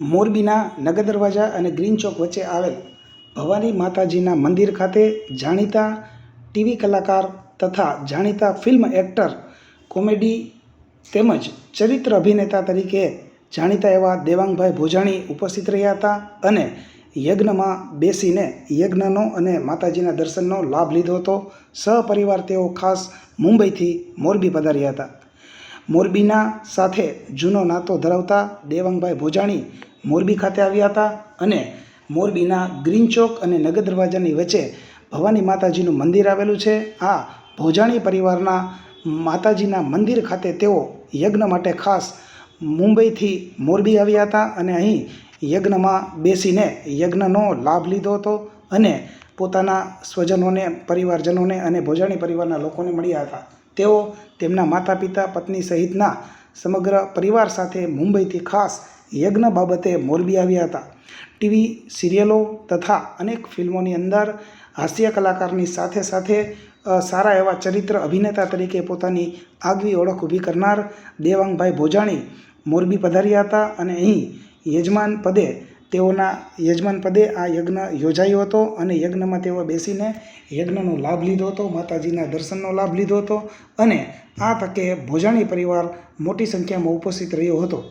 મોરબીના નગર દરવાજા અને ગ્રીન ચોક વચ્ચે આવેલ ભવાની માતાજીના મંદિર ખાતે જાણીતા ટીવી કલાકાર તથા જાણીતા ફિલ્મ એક્ટર, કોમેડી તેમજ ચરિત્ર અભિનેતા તરીકે જાણીતા એવા દેવાંગભાઈ ભોજાણી ઉપસ્થિત રહ્યા હતા અને યજ્ઞમાં બેસીને યજ્ઞનો અને માતાજીના દર્શનનો લાભ લીધો હતો. સહપરિવાર તેઓ ખાસ મુંબઈથી મોરબી પધાર્યા હતા. મોરબીના સાથે જૂનો નાતો ધરાવતા દેવાંગભાઈ ભોજાણી મોરબી ખાતે આવ્યા હતા અને મોરબીના ગ્રીન ચોક અને નગર દરવાજાની વચ્ચે ભવાની માતાજીનું મંદિર આવેલું છે. આ ભોજાણી પરિવારના માતાજીના મંદિર ખાતે તેઓ યજ્ઞ માટે ખાસ મુંબઈથી મોરબી આવ્યા હતા અને અહીં યજ્ઞમાં બેસીને યજ્ઞનો લાભ લીધો હતો અને પોતાના સ્વજનોને, પરિવારજનોને અને ભોજાણી પરિવારના લોકોને મળ્યા હતા. તેઓ તેમના માતા પિતા પત્ની સહિતના સમગ્ર પરિવાર સાથે મુંબઈથી ખાસ યજ્ઞ બાબતે મોરબી આવ્યા હતા. ટીવી સિરિયલો તથા અનેક ફિલ્મોની અંદર હાસ્ય કલાકારની સાથે સાથે સારા એવા ચરિત્ર અભિનેતા તરીકે પોતાની આગવી ઓળખ ઊભી કરનાર દેવાંગભાઈ ભોજાણી મોરબી પધાર્યા હતા અને અહીં યજમાન પદે તેઓના, યજમાન પદે આ યજ્ઞ યોજાયો હતો અને યજ્ઞમાં તેઓ બેસીને યજ્ઞનો લાભ લીધો હતો, માતાજીના દર્શનનો લાભ લીધો હતો અને આ તકે ભોજાણી પરિવાર મોટી સંખ્યામાં ઉપસ્થિત રહ્યો હતો.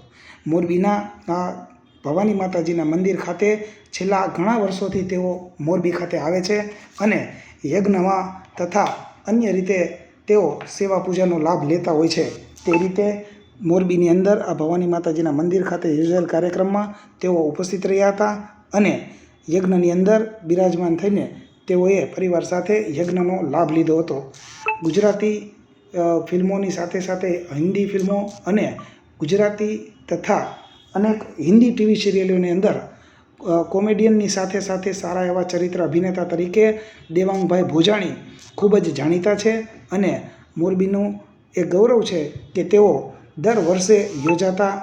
મોરબીના આ ભવાની માતાજીના મંદિર ખાતે છેલ્લા ઘણા વર્ષોથી તેઓ મોરબી ખાતે આવે છે અને યજ્ઞમાં તથા અન્ય રીતે તેઓ સેવા પૂજાનો લાભ લેતા હોય છે. તે રીતે મોરબીની અંદર આ ભવાની માતાજીના મંદિર ખાતે યોજાયેલ કાર્યક્રમમાં તેઓ ઉપસ્થિત રહ્યા હતા અને યજ્ઞની અંદર બિરાજમાન થઈને તેઓએ પરિવાર સાથે યજ્ઞનો લાભ લીધો હતો. ગુજરાતી ફિલ્મોની સાથે સાથે હિન્દી ફિલ્મો અને ગુજરાતી તથા અનેક હિન્દી ટીવી સિરિયલોની અંદર કોમેડિયનની સાથે સાથે સારા એવા ચરિત્ર અભિનેતા તરીકે દેવાંગભાઈ ભોજાણી ખૂબ જ જાણીતા છે અને મોરબીનું એ ગૌરવ છે કે તેઓ દર વર્ષે યોજાતા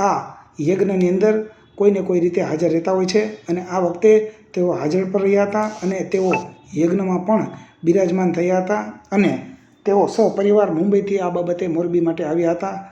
આ યજ્ઞની અંદર કોઈને કોઈ રીતે હાજર રહેતા હોય છે અને આ વખતે તેઓ હાજર પર રહ્યા હતા અને તેઓ યજ્ઞમાં પણ બિરાજમાન થયા હતા અને તેઓ સહપરિવાર મુંબઈથી આ બાબતે મોરબી માટે આવ્યા હતા.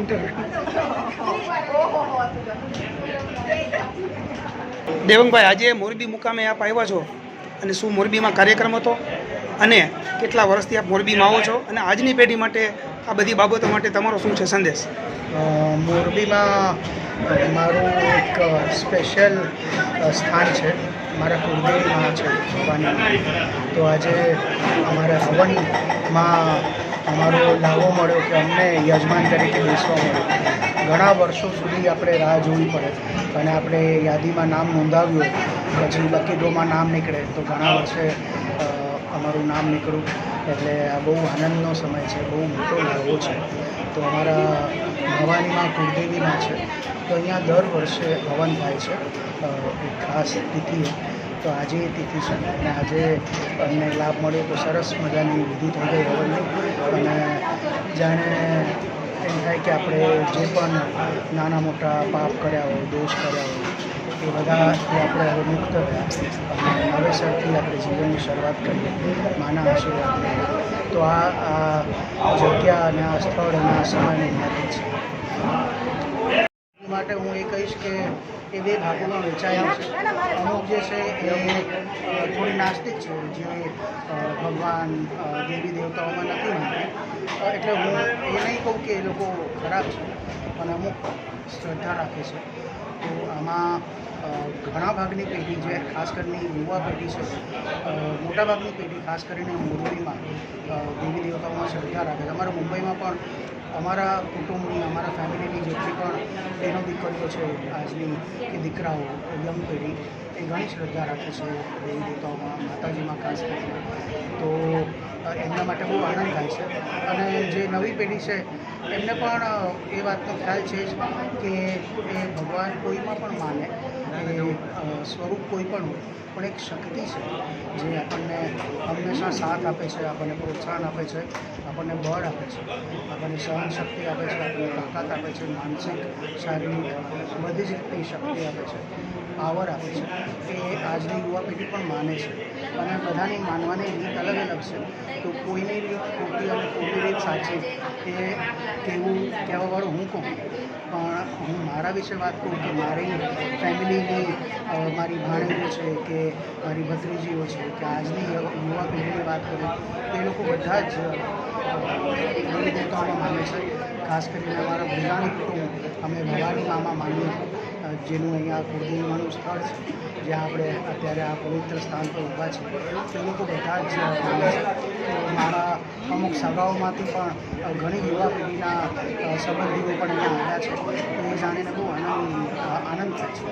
ઇન્ટરવ્યુ દેવંગભાઈ આજે મોરબી મુકામે આપ આવ્યા છો અને શું મોરબીમાં કાર્યક્રમ હતો? અને કેટલા વર્ષથી આપ મોરબીમાં આવો છો? અને આજની પેઢી માટે આ બધી બાબતો માટે તમારો શું છે સંદેશ? મોરબીમાં મારું એક સ્પેશિયલ સ્થાન છે. મારા કુળદેવમાં છે ભવાની. તો આજે અમારા હવનમાં અમારો લાવો મળ્યો કે અમને યજમાન તરીકે બેસવા મળ્યો. ઘણા વર્ષો સુધી આપણે રાહ જોવી પડે અને આપણે યાદીમાં નામ નોંધાવ્યું પછી લકી નામ નીકળે, તો ઘણા વર્ષે અમારું નામ નીકળ્યું. એટલે આ બહુ આનંદનો સમય છે, બહુ મોટો લાવો છે. તો અમારા ભવાનીમાં કુળદેવીમાં છે. તો અહીંયા દર વર્ષે હવન થાય છે એક ખાસ તિથિએ તો આજે એ તિથિ અને આજે અમને લાભ મળ્યો તો સરસ મજાની વિધિ થઈ ગઈ હવનની અને જાણે એમ થાય કે આપણે જે પણ નાના મોટા પાપ કર્યા હોય, દોષ કર્યા હોય, એ બધાથી આપણે હવે મુક્ત થયા. અને નવેસરથી આપણે જીવનની શરૂઆત કરીએ. માના આશીર્વાદ તો આ જગ્યા અને આ સ્થળ અને આ સમયની મહત્વ છે. માટે હું એ કહીશ કે એ બે ભાગોમાં વેચાયા છે. જે છે એ અ, થોડી નાસ્તિક છે જે ભગવાન દેવી દેવતાઓમાં નથી માનતી. એટલે હું એ નહીં કહું કે એ લોકો ખરાબ છે પણ અમુક શ્રદ્ધા રાખે છે. તો આમાં ઘણા ભાગની પેઢી જે ખાસ કરીને યુવા પેઢી છે. મોટાભાગની મોટા પેઢી, ખાસ કરીને મોરબીમાં દેવી દેવતાઓમાં શ્રદ્ધા રાખે છે. અમારા મુંબઈમાં પણ અમારા કુટુંબની, અમારા ફેમિલીની જેટલી પણ બહેનો દીકરીઓ છે, આજની કે દીકરાઓ યંગ પેઢી, એ ઘણી શ્રદ્ધા રાખે છે દેવી દેવતાઓમાં, માતાજીમાં ખાસ કરીને. તો એમના માટે બહુ આનંદ થાય છે. અને જે નવી પેઢી છે એમને પણ એ વાતનો ખ્યાલ છે જ કે એ ભગવાન કોઈમાં પણ માને સ્વરૂપ કોઈ પણ હોય, પણ એક શક્તિ છે જે આપણને હંમેશા સાથ આપે છે, આપણને પ્રોત્સાહન આપે છે, આપણને બળ આપે છે, આપણને સહન શક્તિ આપે છે, આપણને તાકાત આપે છે, માનસિક, શારીરિક, બધી જ રીતની શક્તિ આપે છે, પાવર આપે છે, એ આજની યુવા પેઢી પણ માને છે. અને બધાની માનવાની રીત અલગ અલગ છે. તો કોઈની રીત ખોટી અને કોઈની રીત સાચી એ કહેવું કહેવાવાળું હું કહું, પણ હું મારા વિશે વાત કરું કે મારી ફેમિલીની મારી ભાણેજો છે કે મારી ભત્રીજીઓ છે કે આજની યુવા પેઢીની વાત કરું, તો એ લોકો બધા જ દેવી દેવતાઓમાં માને છે. ખાસ કરીને અમારા ભૂલાણી કુટુંબ, અમે ભવાની મામા માનીએ જેનું અહીંયા કુળદેવીમાનું સ્થળ છે. જ્યાં આપણે અત્યારે આ પવિત્ર સ્થાન પર ઊભા છે તે લોકો બધા જ મારા અમુક સગાઓમાંથી પણ ઘણી યુવા પેઢીના સંબંધીઓ પણ અહીંયા આવ્યા છે. તો એ જાણીને બહુ આનંદ આનંદ થાય છે.